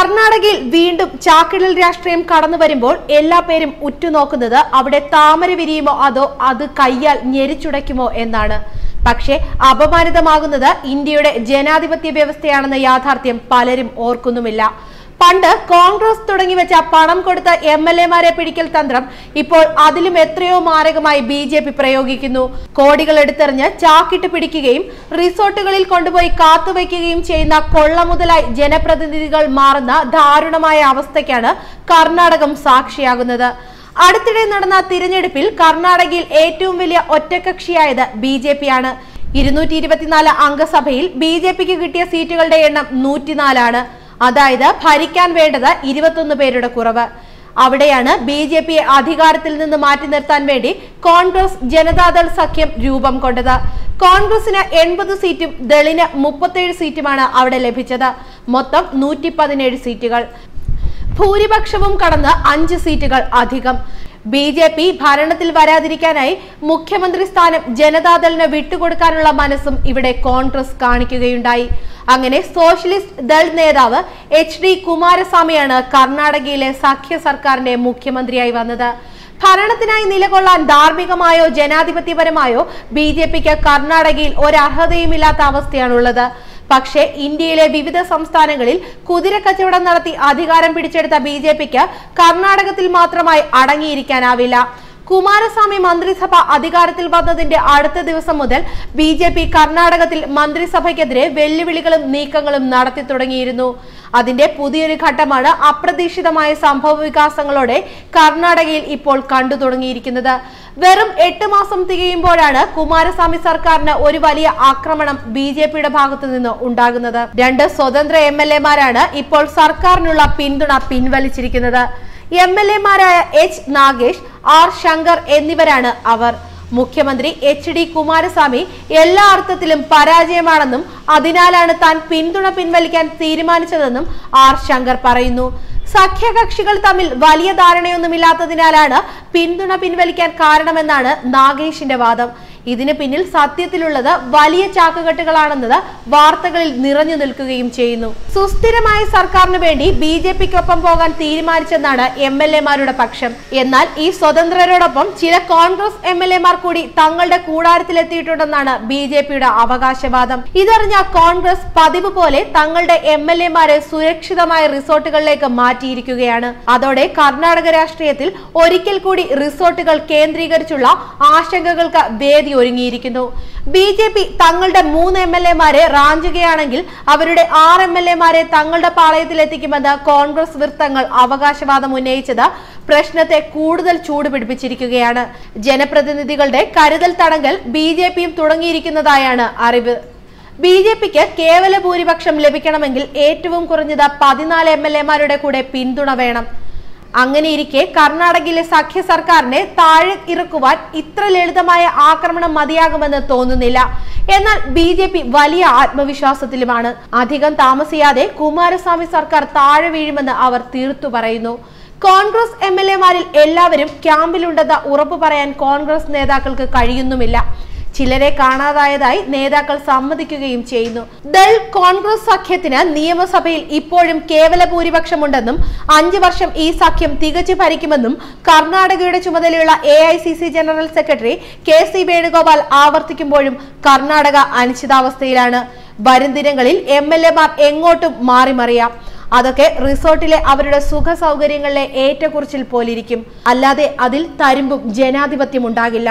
കർണാടകയിൽ വീണ്ടും ചാക്കിടൽ രാഷ്ട്രീയം കടന്നു വരുമ്പോൾ എല്ലാ പേരും ഉറ്റുനോക്കുന്നത് അവിടെ താമര വിരിയുമോ അതോ അത് കയ്യാൽ ഞെരിച്ചുടയ്ക്കുമോ എന്നാണ്. പക്ഷേ അപമാനിതമാകുന്നത് ഇന്ത്യയുടെ ജനാധിപത്യ വ്യവസ്ഥയാണെന്ന യാഥാർത്ഥ്യം പലരും ഓർക്കുന്നുമില്ല. പണ്ട് കോൺഗ്രസ് തുടങ്ങി വെച്ച പണം കൊടുത്ത എം എൽ എമാരെ പിടിക്കൽ തന്ത്രം ഇപ്പോൾ അതിലും എത്രയോ മാരകമായി ബി ജെ പി പ്രയോഗിക്കുന്നു. കോടികൾ എടുത്തെറിഞ്ഞ് ചാക്കിട്ട് പിടിക്കുകയും റിസോർട്ടുകളിൽ കൊണ്ടുപോയി കാത്തുവയ്ക്കുകയും ചെയ്യുന്ന കൊള്ള മുതലായി ജനപ്രതിനിധികൾ മാറുന്ന ദാരുണമായ അവസ്ഥയ്ക്കാണ് കർണാടകം സാക്ഷിയാകുന്നത്. അടുത്തിടെ നടന്ന തിരഞ്ഞെടുപ്പിൽ കർണാടകയിൽ ഏറ്റവും വലിയ ഒറ്റകക്ഷിയായത് ബി ജെ പി ആണ്. ഇരുന്നൂറ്റി ഇരുപത്തിനാല് അംഗസഭയിൽ ബി ജെ പിക്ക് കിട്ടിയ സീറ്റുകളുടെ എണ്ണം നൂറ്റിനാലാണ്. അതായത് ഭരിക്കാൻ വേണ്ടത് ഇരുപത്തൊന്ന് പേരുടെ കുറവ്. അവിടെയാണ് ബി ജെ പിയെ അധികാരത്തിൽ നിന്ന് മാറ്റി നിർത്താൻ വേണ്ടി കോൺഗ്രസ് ജനതാദൾ സഖ്യം രൂപം കൊണ്ടത്. കോൺഗ്രസിന് എൺപത് സീറ്റും ദളിന് മുപ്പത്തേഴ് സീറ്റുമാണ് അവിടെ ലഭിച്ചത്. മൊത്തം നൂറ്റി പതിനേഴ് സീറ്റുകൾ. ഭൂരിപക്ഷവും കടന്ന് അഞ്ച് സീറ്റുകൾ അധികം. ബി ജെ പി ഭരണത്തിൽ വരാതിരിക്കാനായി മുഖ്യമന്ത്രി സ്ഥാനം ജനതാദളിന് വിട്ടുകൊടുക്കാനുള്ള മനസ്സും ഇവിടെ കോൺഗ്രസ് കാണിക്കുകയുണ്ടായി. അങ്ങനെ സോഷ്യലിസ്റ്റ് ദൾ നേതാവ് എച്ച് ഡി കുമാരസ്വാമിയാണ് കർണാടകയിലെ സഖ്യ സർക്കാരിന്റെ മുഖ്യമന്ത്രിയായി വന്നത്. ഭരണത്തിനായി നിലകൊള്ളാൻ ധാർമ്മികമായോ ജനാധിപത്യപരമായോ ബി ജെ പിക്ക് കർണാടകയിൽ ഒരർഹതയുമില്ലാത്ത അവസ്ഥയാണുള്ളത്. പക്ഷേ ഇന്ത്യയിലെ വിവിധ സംസ്ഥാനങ്ങളിൽ കുതിര കച്ചവടം നടത്തി അധികാരം പിടിച്ചെടുത്ത ബി കർണാടകത്തിൽ മാത്രമായി അടങ്ങിയിരിക്കാനാവില്ല. കുമാരസ്വാമി മന്ത്രിസഭ അധികാരത്തിൽ വന്നതിന്റെ അടുത്ത ദിവസം മുതൽ ബി ജെ പി കർണാടകത്തിൽ മന്ത്രിസഭയ്ക്കെതിരെ വെല്ലുവിളികളും നീക്കങ്ങളും നടത്തി തുടങ്ങിയിരുന്നു. അതിന്റെ പുതിയൊരു ഘട്ടമാണ് അപ്രതീക്ഷിതമായ സംഭവ വികാസങ്ങളോടെ കർണാടകയിൽ ഇപ്പോൾ കണ്ടു തുടങ്ങിയിരിക്കുന്നത്. വെറും എട്ട് മാസം തികയുമ്പോഴാണ് കുമാരസ്വാമി സർക്കാരിന് ഒരു വലിയ ആക്രമണം ബി ജെ പിയുടെ ഭാഗത്തു നിന്ന് ഉണ്ടാകുന്നത്. രണ്ട് സ്വതന്ത്ര എം എൽ എമാരാണ് ഇപ്പോൾ സർക്കാരിനുള്ള പിന്തുണ പിൻവലിച്ചിരിക്കുന്നത്. എം എൽ എമാരായ എച്ച് നാഗേഷ് ആർ ശങ്കർ എന്നിവരാണ് അവർ. മുഖ്യമന്ത്രി എച്ച് ഡി കുമാരസ്വാമി എല്ലാ അർത്ഥത്തിലും പരാജയമാണെന്നും അതിനാലാണ് താൻ പിന്തുണ പിൻവലിക്കാൻ തീരുമാനിച്ചതെന്നും ആർ ശങ്കർ പറയുന്നു. സഖ്യകക്ഷികൾ തമ്മിൽ വലിയ ധാരണയൊന്നുമില്ലാത്തതിനാലാണ് പിന്തുണ പിൻവലിക്കാൻ കാരണമെന്നാണ് നാഗേഷിന്റെ വാദം. ഇതിന് പിന്നിൽ സത്യത്തിലുള്ളത് വലിയ ചാക്കുകെട്ടുകളാണെന്നത് വാർത്തകളിൽ നിറഞ്ഞു നിൽക്കുകയും ചെയ്യുന്നു. സുസ്ഥിരമായ സർക്കാരിന് വേണ്ടി ബി ജെ പിക്കൊപ്പം പോകാൻ തീരുമാനിച്ചെന്നാണ് എം എൽ എമാരുടെ പക്ഷം. എന്നാൽ ഈ സ്വതന്ത്രരോടൊപ്പം ചില കോൺഗ്രസ് എം എൽ എമാർ കൂടി തങ്ങളുടെ കൂടാരത്തിലെത്തിയിട്ടുണ്ടെന്നാണ് ബി ജെ പിയുടെ അവകാശവാദം. ഇതറിഞ്ഞ കോൺഗ്രസ് പതിവ് പോലെ തങ്ങളുടെ എം എൽ എമാരെ സുരക്ഷിതമായ റിസോർട്ടുകളിലേക്ക് മാറ്റിയിരിക്കുകയാണ്. അതോടെ കർണാടക രാഷ്ട്രീയത്തിൽ ഒരിക്കൽ കൂടി റിസോർട്ടുകൾ കേന്ദ്രീകരിച്ചുള്ള ആശങ്കകൾക്ക് വേദി ഒരുങ്ങിയിരിക്കുന്നു. ബി ജെ പി തങ്ങളുടെ മൂന്ന് എം എൽ എമാരെ റാഞ്ചുകയാണെങ്കിൽ അവരുടെ ആറ് എം എൽ എമാരെ തങ്ങളുടെ പാളയത്തിലെത്തിക്കുമെന്ന് കോൺഗ്രസ് വൃത്തങ്ങൾ അവകാശവാദം ഉന്നയിച്ചത് പ്രശ്നത്തെ കൂടുതൽ ചൂടുപിടിപ്പിച്ചിരിക്കുകയാണ്. ജനപ്രതിനിധികളുടെ കരുതൽ തടങ്കൽ ബി ജെ പിയും തുടങ്ങിയിരിക്കുന്നതായാണ് അറിവ്. ബി ജെ പിക്ക് കേവല ഭൂരിപക്ഷം ലഭിക്കണമെങ്കിൽ ഏറ്റവും കുറഞ്ഞത് പതിനാല് എം എൽ എമാരുടെ കൂടെ പിന്തുണ വേണം. അങ്ങനെയിരിക്കെ കർണാടകയിലെ സഖ്യ സർക്കാരിനെ താഴെ ഇറക്കുവാൻ ഇത്ര ലളിതമായ ആക്രമണം മതിയാകുമെന്ന് തോന്നുന്നില്ല. എന്നാൽ ബി ജെ പി വലിയ ആത്മവിശ്വാസത്തിലുമാണ്. അധികം താമസിയാതെ കുമാരസ്വാമി സർക്കാർ താഴെ വീഴുമെന്ന് അവർ തീർത്തു പറയുന്നു. കോൺഗ്രസ് എം എൽ എമാരിൽ എല്ലാവരും ക്യാമ്പിലുണ്ടെന്ന് ഉറപ്പ് പറയാൻ കോൺഗ്രസ് നേതാക്കൾക്ക് കഴിയുന്നുമില്ല. ചിലരെ കാണാതായതായി നേതാക്കൾ സമ്മതിക്കുകയും ചെയ്യുന്നു. ദൾ കോൺഗ്രസ് സഖ്യത്തിന് നിയമസഭയിൽ ഇപ്പോഴും കേവല ഭൂരിപക്ഷമുണ്ടെന്നും അഞ്ചു വർഷം ഈ സഖ്യം തികച്ചു ഭരിക്കുമെന്നും കർണാടകയുടെ ചുമതലയുള്ള A general secretary K C Venugopal ആവർത്തിക്കുമ്പോഴും Karnataka അനിശ്ചിതാവസ്ഥയിലാണ്. വരും ദിനങ്ങളിൽ എം എൽ എമാർ എങ്ങോട്ടും അതൊക്കെ റിസോർട്ടിലെ അവരുടെ സുഖ സൗകര്യങ്ങളിലെ ഏറ്റക്കുറിച്ചിൽ പോലിരിക്കും. അല്ലാതെ അതിൽ തരുമ്പും ജനാധിപത്യം ഉണ്ടാകില്ല